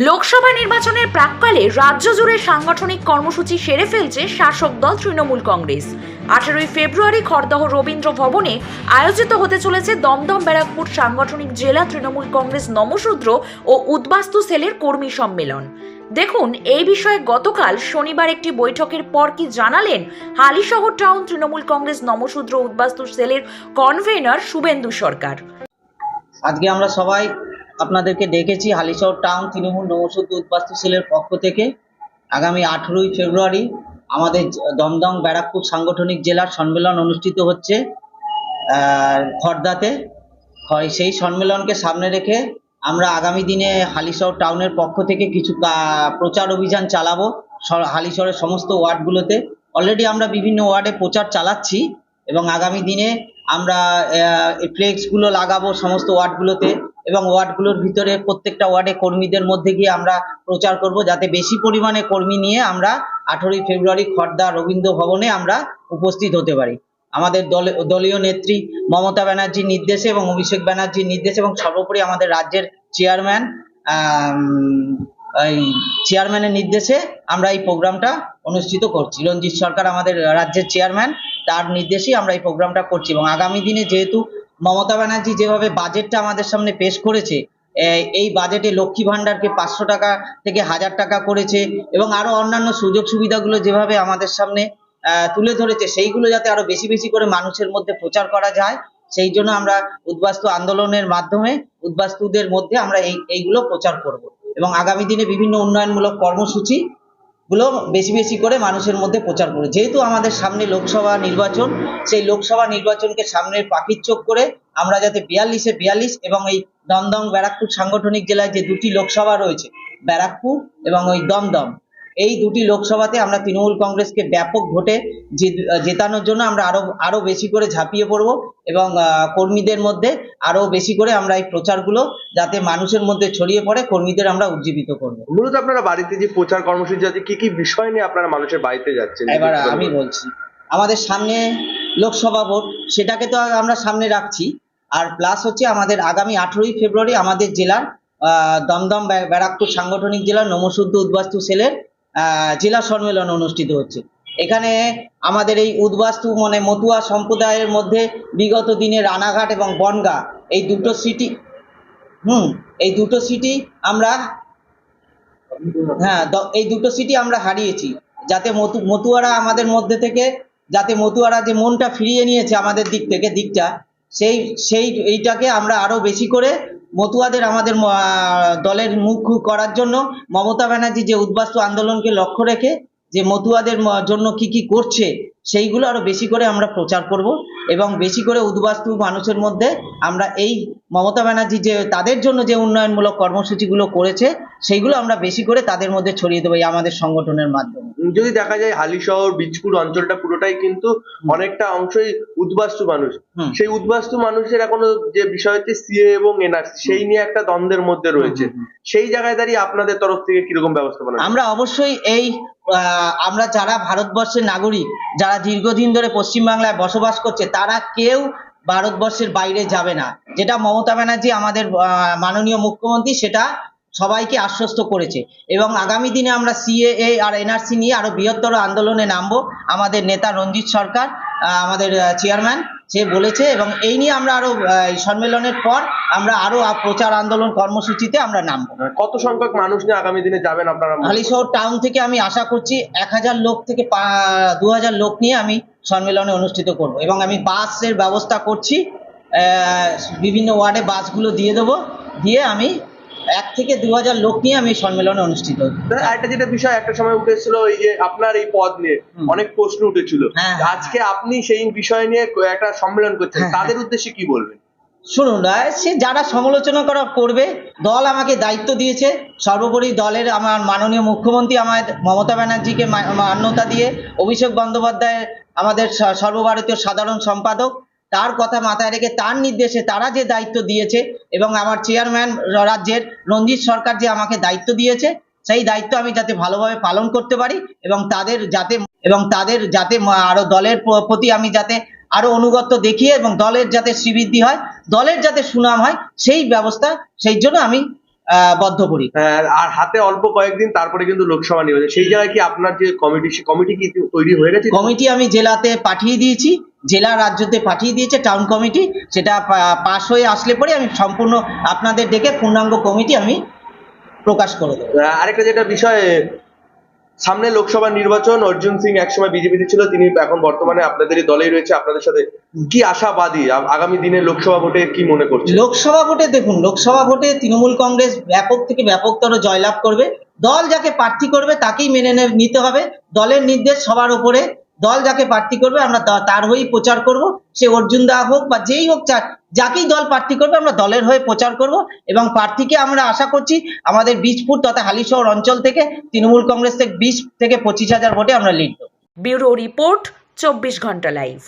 লোকসভা নির্বাচনের প্রাককালে রাজ্য জুড়ে সাংগঠনিক কর্মসূচি সেরে ফেলছে শাসক দল তৃণমূল কংগ্রেস। আঠারোই ফেব্রুয়ারি খড়দহ রবীন্দ্র ভবনে আয়োজিত হতে চলেছে দমদম ব্যারাকপুর সাংগঠনিক জেলা তৃণমূল কংগ্রেস নমশূদ্র ও উদ্বাস্তু সেলের কর্মী সম্মেলন। দেখুন, এই বিষয়ে গতকাল শনিবার একটি বৈঠকের পর কি জানালেন হালিশহর টাউন তৃণমূল কংগ্রেস নমশূদ্র উদ্বাস্তু সেলের কনভেনর শুভেন্দু সরকার? আজকে আমরা সবাই আপনাদেরকে ডেকেছি হালিশহর টাউন তৃণমূল নবসূদ্র উদ্বাস্তু সেলের পক্ষ থেকে আগামী আঠেরোই ফেব্রুয়ারি আমাদের দমদম ব্যারাকপুর সাংগঠনিক জেলার সম্মেলন অনুষ্ঠিত হচ্ছে হয়, সেই সম্মেলনকে সামনে রেখে আমরা আগামী দিনে হালিশহর টাউনের পক্ষ থেকে কিছু প্রচার অভিযান চালাবো হালিশহরের সমস্ত ওয়ার্ডগুলোতে। অলরেডি আমরা বিভিন্ন ওয়ার্ডে প্রচার চালাচ্ছি এবং আগামী দিনে আমরা ফ্লেক্সগুলো লাগাবো সমস্ত ওয়ার্ডগুলোতে। এবং ওয়ার্ডগুলোর ভিতরে প্রত্যেকটা ওয়ার্ডে কর্মীদের মধ্যে গিয়ে আমরা প্রচার করব যাতে বেশি পরিমাণে কর্মী নিয়ে আমরা আঠেরোই ফেব্রুয়ারি খড়দা রবীন্দ্র ভবনে আমরা উপস্থিত হতে পারি। আমাদের দল, দলীয় নেত্রী মমতা ব্যানার্জির নির্দেশে এবং অভিষেক ব্যানার্জির নির্দেশে এবং সর্বোপরি আমাদের রাজ্যের চেয়ারম্যান চেয়ারম্যানের নির্দেশে আমরা এই প্রোগ্রামটা অনুষ্ঠিত করছি। রঞ্জিত সরকার আমাদের রাজ্যের চেয়ারম্যান, তার নির্দেশেই আমরা এই প্রোগ্রামটা করছি এবং আগামী দিনে যেহেতু মমতা ব্যানার্জি যেভাবে বাজেটটা আমাদের সামনে পেশ করেছে এই বাজেটে লক্ষ্মী ভান্ডারকে পাঁচশো টাকা থেকে হাজার টাকা করেছে এবং আরও অন্যান্য সুযোগ সুবিধাগুলো যেভাবে আমাদের সামনে তুলে ধরেছে, সেইগুলো যাতে আরও বেশি বেশি করে মানুষের মধ্যে প্রচার করা যায়, সেই জন্য আমরা উদ্বাস্তু আন্দোলনের মাধ্যমে উদ্বাস্তুদের মধ্যে আমরা এই, এইগুলো প্রচার করব এবং আগামী দিনে বিভিন্ন উন্নয়নমূলক কর্মসূচি গুলো বেশি বেশি করে মানুষের মধ্যে প্রচার করে। যেহেতু আমাদের সামনে লোকসভা নির্বাচন, সেই লোকসভা নির্বাচনকে সামনে পাখির চোখ করে আমরা যাতে বিয়াল্লিশে বিয়াল্লিশ এবং এই দমদম ব্যারাকপুর সাংগঠনিক জেলায় যে দুটি লোকসভা রয়েছে, ব্যারাকপুর এবং ওই দমদম এই দুটি লোকসভাতে আমরা তৃণমূল কংগ্রেসকে ব্যাপক ভোটে জেতানোর জন্য আমরা আরও আরও বেশি করে ঝাঁপিয়ে পড়ব এবং কর্মীদের মধ্যে আরও বেশি করে আমরা এই প্রচারগুলো যাতে মানুষের মধ্যে ছড়িয়ে পড়ে কর্মীদের আমরা উজ্জীবিত করব। মূলত আপনারা বাড়িতে যে প্রচার কর্মসূচি আছে কি কি বিষয় নিয়ে আপনারা মানুষের বাড়িতে যাচ্ছেন? এবার আমি বলছি আমাদের সামনে লোকসভা ভোট সেটাকে তো আমরা সামনে রাখছি। আর প্লাস হচ্ছে আমাদের আগামী আঠেরোই ফেব্রুয়ারি আমাদের জেলার আহ, দমদম ব্যারা- ব্যারাকপুর সাংগঠনিক জেলার নমশুদ্ধ উদ্বাস্তু সেলের জেলা সম্মেলন অনুষ্ঠিত হচ্ছে। এখানে আমাদের এই উদ্বাস্তু মানে মতুয়া সম্প্রদায়ের মধ্যে বিগত দিনে রানাঘাট এবং বনগা, এই দুটো সিটি হুম, এই দুটো সিটি আমরা হ্যাঁ এই দুটো সিটি আমরা হারিয়েছি। যাতে মতু মতুয়ারা আমাদের মধ্যে থেকে যাতে মতুয়ারা যে মনটা ফিরিয়ে নিয়েছে আমাদের দিক থেকে, দিকটা, সেই সেই এইটাকে আমরা আরও বেশি করে মতুয়াদের আমাদের দলের মুখ করার জন্য মমতা ব্যানার্জি যে উদ্বাস্তু আন্দোলনকে লক্ষ্য রেখে যে মতুয়াদের জন্য কি কি করছে সেইগুলো আরও বেশি করে আমরা প্রচার করব এবং বেশি করে উদ্বাস্তু মানুষের মধ্যে আমরা এই মমতা ব্যানার্জি যে তাদের জন্য যে উন্নয়নমূলক কর্মসূচিগুলো করেছে সেইগুলো আমরা বেশি করে তাদের মধ্যে ছড়িয়ে দেবো এই আমাদের সংগঠনের মাধ্যমে। যদি দেখা যায় হালিশহর বীজপুর অঞ্চলটা পুরোটাই কিন্তু অনেকটা অংশই উদ্বাস্তু মানুষ। সেই উদ্বাস্তু মানুষের এখনও যে বিষয় হচ্ছে সিএ এবং এনআরসি সেই নিয়ে একটা দ্বন্দ্বের মধ্যে রয়েছে। সেই জায়গায় দাঁড়িয়ে আপনাদের তরফ থেকে কীরকম ব্যবস্থাপনা আমরা অবশ্যই এই আহ, আমরা যারা ভারতবর্ষের নাগরিক যারা দীর্ঘদিন ধরে পশ্চিমবাংলায় বসবাস করছে, তারা কেউ ভারতবর্ষের বাইরে যাবে না। যেটা মমতা ব্যানার্জি আমাদের মাননীয় মুখ্যমন্ত্রী, সেটা সবাইকে আশ্বস্ত করেছে। এবং আগামী দিনে আমরা সিএএ আর এনআরসি নিয়ে আরও বৃহত্তর আন্দোলনে নামবো। আমাদের নেতা রঞ্জিত সরকার আমাদের চেয়ারম্যান সে বলেছে এবং এই নিয়ে আমরা আরও এই সম্মেলনের পর আমরা আরও প্রচার আন্দোলন কর্মসূচিতে আমরা নামবো। কত সংখ্যক মানুষ নিয়ে আগামী দিনে যাবেন আপনারা? হালিশহর টাউন থেকে আমি আশা করছি এক হাজার লোক থেকে দু হাজার লোক নিয়ে আমি সম্মেলনে অনুষ্ঠিত করব এবং আমি বাসের ব্যবস্থা করছি বিভিন্ন ওয়ার্ডে বাসগুলো দিয়ে দেবো দিয়ে আমি এক থেকে দু হাজার লোক নিয়ে আমি সম্মেলনে অনুষ্ঠিত একটা যেটা বিষয় একটা সময় উঠেছিল এই যে আপনার এই পদ নিয়ে। অনেক প্রশ্ন উঠেছিল। হ্যাঁ, হ্যাঁ, আজকে আপনি সেই বিষয় নিয়ে একটা সম্মেলন করছেন। হ্যাঁ, তাদের উদ্দেশ্যে কি বলবেন? শুনুন সে যারা সমালোচনা করা করবে দল আমাকে দায়িত্ব দিয়েছে। সর্বোপরি দলের আমার মাননীয় মুখ্যমন্ত্রী আমার মমতা ব্যানার্জিকে মান্যতা দিয়ে অভিষেক বন্দ্যোপাধ্যায় আমাদের সর্বভারতীয় সাধারণ সম্পাদক তার কথা মাথায় রেখে তার নির্দেশে তারা যে দায়িত্ব দিয়েছে এবং আমার চেয়ারম্যান রাজ্যের রঞ্জিত সরকার যে আমাকে দায়িত্ব দিয়েছে সেই দায়িত্ব আমি যাতে ভালোভাবে পালন করতে পারি এবং তাদের যাতে এবং তাদের যাতে আরও দলের প্রতি আমি যাতে আরও অনুগত্য দেখিয়ে এবং দলের যাতে শ্রীবৃদ্ধি হয় দলের যাতে সুনাম হয় সেই ব্যবস্থা সেই জন্য আমি আহ, বদ্ধপরিকর আহ, আর হাতে অল্প কয়েকদিন তারপরে কিন্তু লোকসভা নির্বাচন। সেই জায়গায় কি আপনার যে কমিটি সে কমিটি কি তৈরি হয়ে গেছে? কমিটি আমি জেলাতে পাঠিয়ে দিয়েছি। জেলা রাজ্যতে পাঠিয়ে দিয়েছে টাউন কমিটি সেটা পাশ হয়ে আসলে পরে আমি সম্পূর্ণ আপনাদের ডেকে পূর্ণাঙ্গ কমিটি আমি প্রকাশ করে দেবো। আরেকটা যেটা বিষয় সামনে লোকসভা নির্বাচন অর্জুন সিং একসময় বিজেপিতে ছিল তিনি এখন বর্তমানে আপনাদেরই দলেই রয়েছে আপনাদের সাথে কি আশাবাদী? আগামী দিনে লোকসভা ভোটে কি মনে করছে লোকসভা ভোটে দেখুন লোকসভা ভোটে তৃণমূল কংগ্রেস ব্যাপক থেকে ব্যাপকতর জয়লাভ করবে। দল যাকে প্রার্থী করবে তাকেই মেনে নিতে হবে। দলের নির্দেশ সবার উপরে। দল যাকে প্রার্থী করবে, আমরা তার হয়েই প্রচার করব। সে অর্জুন দা হোক বা যেই হোক চার, যাকেই দল প্রার্থী করবে, আমরা দলের হয়ে প্রচার করব। এবং প্রার্থীকে আমরা আশা করছি, আমাদের বীজপুর তথা হালিশহর অঞ্চল থেকে তৃণমূল কংগ্রেস থেকে বিশ থেকে পঁচিশ হাজার ভোটে আমরা লিড দেবো। ব্যুরো রিপোর্ট, চব্বিশ ঘণ্টা লাইভ